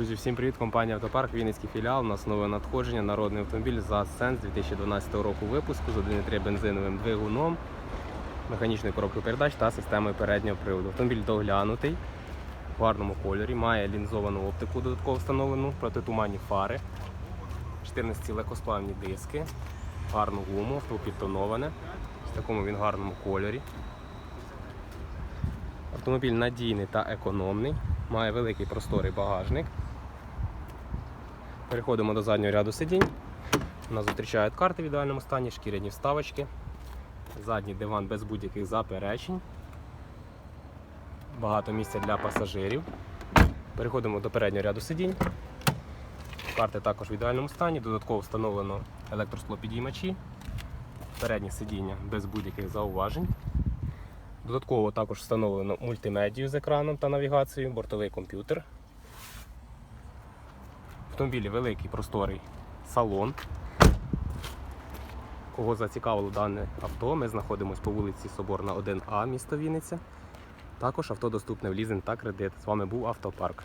Друзі, всім привіт! Компанія Автопарк, Вінницький філіал. У нас нове надходження, народний автомобіль за Сенс 2012 року випуску з 1,3 бензиновим двигуном, механічною коробкою передач та системою переднього приводу. Автомобіль доглянутий, в гарному кольорі, має лінзовану оптику додатково встановлену, протитуманні фари, 14 легкосплавні диски, гарну гуму, авто підтоноване. В такому він гарному кольорі. Автомобіль надійний та економний, має великий просторий багажник. Переходимо до заднього ряду сидінь. Нас зустрічають карти в ідеальному стані, шкіряні вставочки. Задній диван без будь-яких заперечень. Багато місця для пасажирів. Переходимо до переднього ряду сидінь. Карти також в ідеальному стані. Додатково встановлено електросклопідіймачі. Переднє сидіння без будь-яких зауважень. Додатково також встановлено мультимедію з екраном та навігацією, бортовий комп'ютер. Автомобілі великий просторий салон. Кого зацікавило дане авто, ми знаходимося по вулиці Соборна 1А, місто Вінниця. Також авто доступне в лізинг та кредит. З вами був Автопарк.